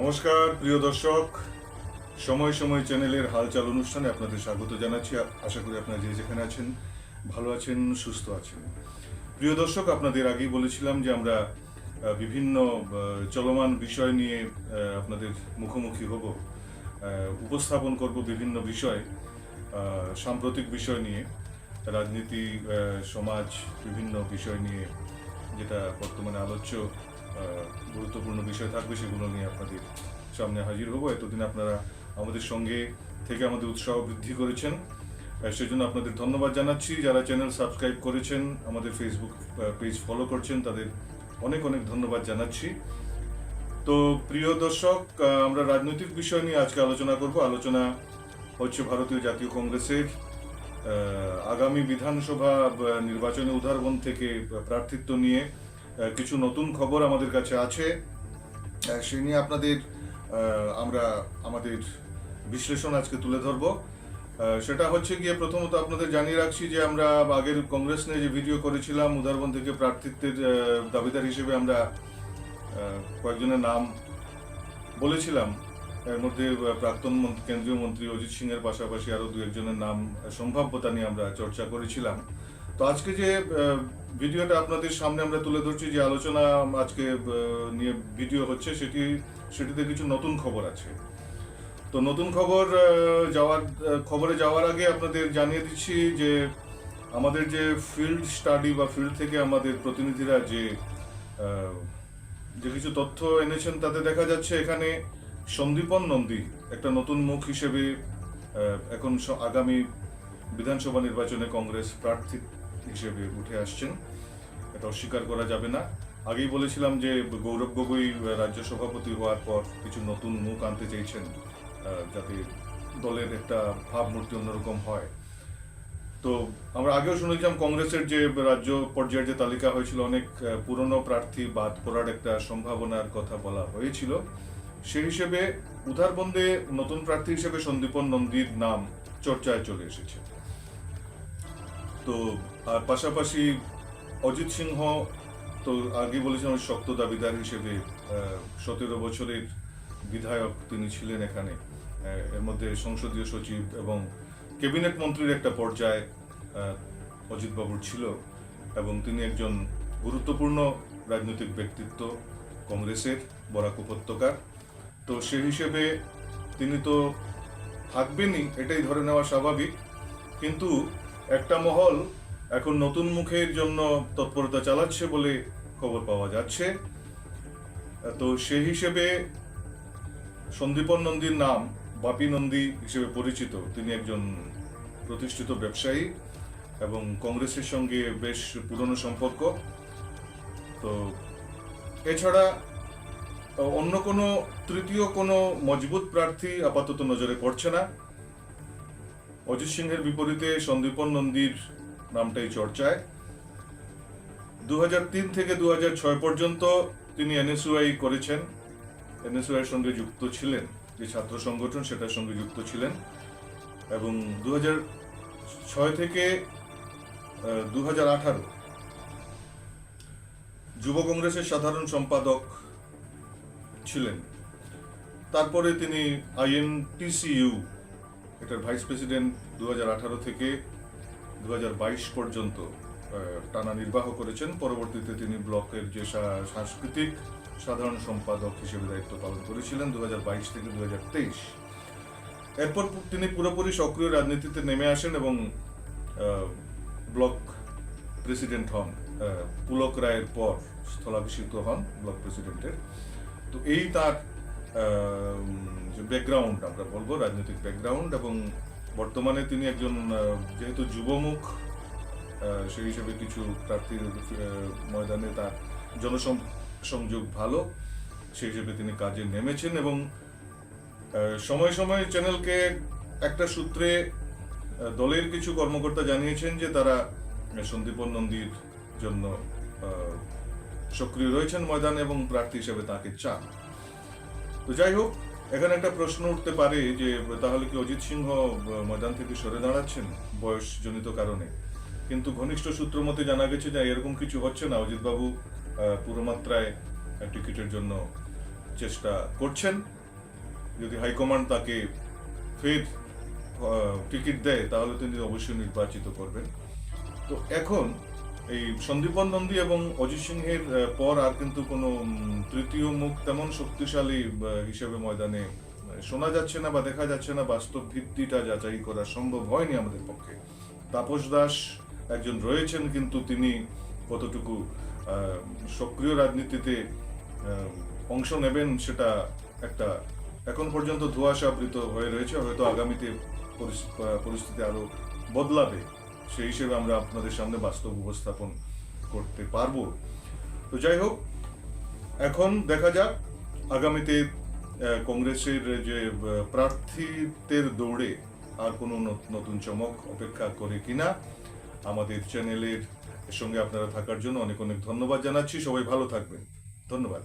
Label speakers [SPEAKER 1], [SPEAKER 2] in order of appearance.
[SPEAKER 1] নমস্কার, প্রিয় দর্শক। সময় সময় চ্যানেলের হালচাল অনুষ্ঠানে আপনাদের স্বাগত জানাচ্ছি। আশা করি আপনারা যে যেখানে আছেন, ভালো আছেন, সুস্থ আছেন। প্রিয় দর্শক, আপনাদের আগেই বলেছিলাম যে আমরা বিভিন্ন চলমান বিষয় নিয়ে আপনাদের মুখোমুখি হব। উপস্থাপন করব বিভিন্ন বিষয় সাম্প্রতিক বিষয় নিয়ে, রাজনীতি সমাজ, বিভিন্ন বিষয় নিয়ে, যেটা বর্তমানে আলোচ্য। গুরুত্বপূর্ণ বিষয় থাকবে, সেগুলো নিয়ে আপনাদের সামনে হাজির হব। এতদিন আপনারা আমাদের সঙ্গে থেকে আমাদের উৎসাহ বৃদ্ধি করেছেন। সেজন্য আপনাদের ধন্যবাদ জানাচ্ছি। যারা চ্যানেল সাবস্ক্রাইব করেছেন, আমাদের ফেসবুক পেজ ফলো করছেন, তাদের অনেক অনেক ধন্যবাদ জানাচ্ছি। তো প্রিয় দর্শক আমরা রাজনৈতিক বিষয় নিয়ে আজকে আলোচনা করব। আলোচনা হচ্ছে ভারতীয় জাতীয় কংগ্রেসের। আগামী বিধানসভা নির্বাচনে উদারবন থেকে প্রার্থিত্ব নিয়ে কিছু নতুন খবর আমাদের কাছে আছে। সে নিয়ে আপনাদের আমরা আমাদের বিশ্লেষণ আজকে তুলে ধরব। সেটা হচ্ছে গিয়ে প্রথমত আপনাদের জানিয়ে রাখছি যে আমরা আগের কংগ্রেস নিয়ে যে ভিডিও করেছিলাম, উদারবন থেকে প্রার্থিত্বের দাবিদার হিসেবে আমরা কয়েকজনের নাম বলেছিলাম। এর মধ্যে প্রাক্তন কেন্দ্রীয় মন্ত্রী অজিত সিং এর পাশাপাশি আরও দু একজনের নাম সম্ভাব্যতা নিয়ে আমরা চর্চা করেছিলাম। তো আজকে যে ভিডিওটা আপনাদের সামনে আমরা তুলে ধরছি, যে আলোচনা আজকে নিয়ে ভিডিও হচ্ছে, সেটি, সেটিতে কিছু নতুন খবর আছে। তো নতুন খবর যাওয়ার খবরে যাওয়ার আগে আপনাদের জানিয়ে দিচ্ছি যে, আমাদের যে ফিল্ড স্টাডি বা ফিল্ড থেকে আমাদের প্রতিনিধিরা যে যে কিছু তথ্য এনেছেন, তাতে দেখা যাচ্ছে এখানে সন্দীপন নন্দী একটা নতুন মুখ হিসেবে এখন আগামী বিধানসভা নির্বাচনে কংগ্রেস প্রার্থী হিসেবে উঠে আসছেন। এটা অস্বীকার করা যাবে না। আগেই বলেছিলাম যে গৌরব গগৈ রাজ্য সভাপতি হওয়ার পর কিছু নতুন মুখ আনতে চেয়েছেন যাতে দলের একটা ভাবমূর্তি অন্যরকম হয়। তো আমরা আগেও শুনেছিলাম কংগ্রেসের যে রাজ্য পর্যায়ের যে তালিকা হয়েছিল, অনেক পুরনো প্রার্থী বাদ করার একটা সম্ভাবনার কথা বলা হয়েছিল। সেই হিসেবে উধারবন্দে নতুন প্রার্থী হিসেবে সন্দীপন নন্দীর নাম চর্চায় চলে এসেছে। তো আর পাশাপাশি অজিত সিংহ তো আগে বলেছিলাম শক্ত দাবিদার হিসেবে সতেরো বছরের বিধায়ক তিনি ছিলেন এখানে। এর মধ্যে সংসদীয় সচিব এবং ক্যাবিনেট মন্ত্রীর একটা পর্যায়ে অজিতবাবুর ছিল এবং তিনি একজন গুরুত্বপূর্ণ রাজনৈতিক ব্যক্তিত্ব, কংগ্রেসের বরাক উপত্যকার। তো সে হিসেবে তিনি তো থাকবেনই, এটাই ধরে নেওয়া স্বাভাবিক। কিন্তু একটা মহল এখন নতুন মুখের জন্য তৎপরতা চালাচ্ছে বলে খবর পাওয়া যাচ্ছে। তো সেই হিসেবে সন্দীপন নন্দীর নাম বাপি নন্দী হিসেবে পরিচিত। তিনি একজন প্রতিষ্ঠিত ব্যবসায়ী এবং কংগ্রেসের সঙ্গে বেশ পুরনো সম্পর্ক। তো এছাড়া অন্য কোনো তৃতীয় কোনো মজবুত প্রার্থী আপাতত নজরে পড়ছে না। অজিত সিংহের বিপরীতে সন্দীপন নন্দীর নামটাই চর্চায়। দু হাজার তিন থেকে দু হাজার ছয় পর্যন্ত তিনি এনএসইউআই করেছেন। এনএসইউআই সঙ্গে যুক্ত ছিলেন, যে ছাত্র সংগঠন সেটার সঙ্গে যুক্ত ছিলেন। এবং দু ছয় থেকে দু আঠারো যুব কংগ্রেসের সাধারণ সম্পাদক ছিলেন। তারপরে তিনি আইএনটিসিইউ এটার ভাইস প্রেসিডেন্ট দু হাজার আঠারো থেকে দু হাজার বাইশ পর্যন্ত টানা নির্বাহ করেছেন। পরবর্তীতে তিনি ব্লকের যে সাংস্কৃতিক সাধারণ সম্পাদক হিসেবে দায়িত্ব পালন করেছিলেন দু হাজার বাইশ থেকে দুহাজার তেইশ। এরপর তিনি পুরোপুরি সক্রিয় রাজনীতিতে নেমে আসেন এবং ব্লক প্রেসিডেন্ট হন পুলক রায়ের পর স্থলাভিষিক্ত হন ব্লক প্রেসিডেন্টের। তো এই তার ব্যাকগ্রাউন্ড আমরা বলব, রাজনৈতিক ব্যাকগ্রাউন্ড এবং বর্তমানে তিনি একজন যেহেতু যুবমুখ সেই হিসেবে কিছু প্রার্থীর ময়দানে তার জনসংযোগ ভালো, সেই হিসেবে তিনি কাজে নেমেছেন এবং সময় সময় চ্যানেলকে একটা সূত্রে দলের কিছু কর্মকর্তা জানিয়েছেন যে তারা সন্দীপন নন্দীর জন্য সক্রিয় রয়েছেন ময়দানে এবং প্রার্থী হিসেবে তাকে চান। তো যাই হোক এখানে একটা প্রশ্ন উঠতে পারে যে তাহলে কি অজিত সিংহ ময়দান থেকে সরে দাঁড়াচ্ছেন বয়সজনিত কারণে? কিন্তু ঘনিষ্ঠ সূত্র মতে জানা গেছে যে এরকম কিছু হচ্ছে না। অজিতবাবু আহ, পুরো মাত্রায় টিকিটের জন্য চেষ্টা করছেন। যদি হাইকমান্ড তাকে ফের টিকিট দেয় তাহলে তিনি অবশ্যই নির্বাচিত করবেন। তো এখন এই সন্দীপন নন্দী এবং অজিত সিংহের পর আর কিন্তু কোনো তৃতীয় মুখ তেমন শক্তিশালী হিসেবে ময়দানে শোনা যাচ্ছে না বা দেখা যাচ্ছে না। বাস্তব ভিত্তিটা যাচাই করা সম্ভব হয়নি আমাদের পক্ষে। তাপস দাস একজন রয়েছেন কিন্তু তিনি কতটুকু সক্রিয় রাজনীতিতে অংশ নেবেন সেটা একটা এখন পর্যন্ত ধোঁয়াশাবৃত হয়ে রয়েছে। হয়তো আগামীতে পরিস্থিতি আরও বদলাবে। সেই হিসেবে আমরা আপনাদের সামনে বাস্তব উপস্থাপন করতে পারব। তো যাই হোক, এখন দেখা যাক আগামীতে কংগ্রেসের যে প্রার্থীদের দৌড়ে আর কোনো নতুন চমক অপেক্ষা করে কিনা আমাদের চ্যানেলের সঙ্গে আপনারা থাকার জন্য অনেক অনেক ধন্যবাদ জানাচ্ছি। সবাই ভালো থাকবেন। ধন্যবাদ।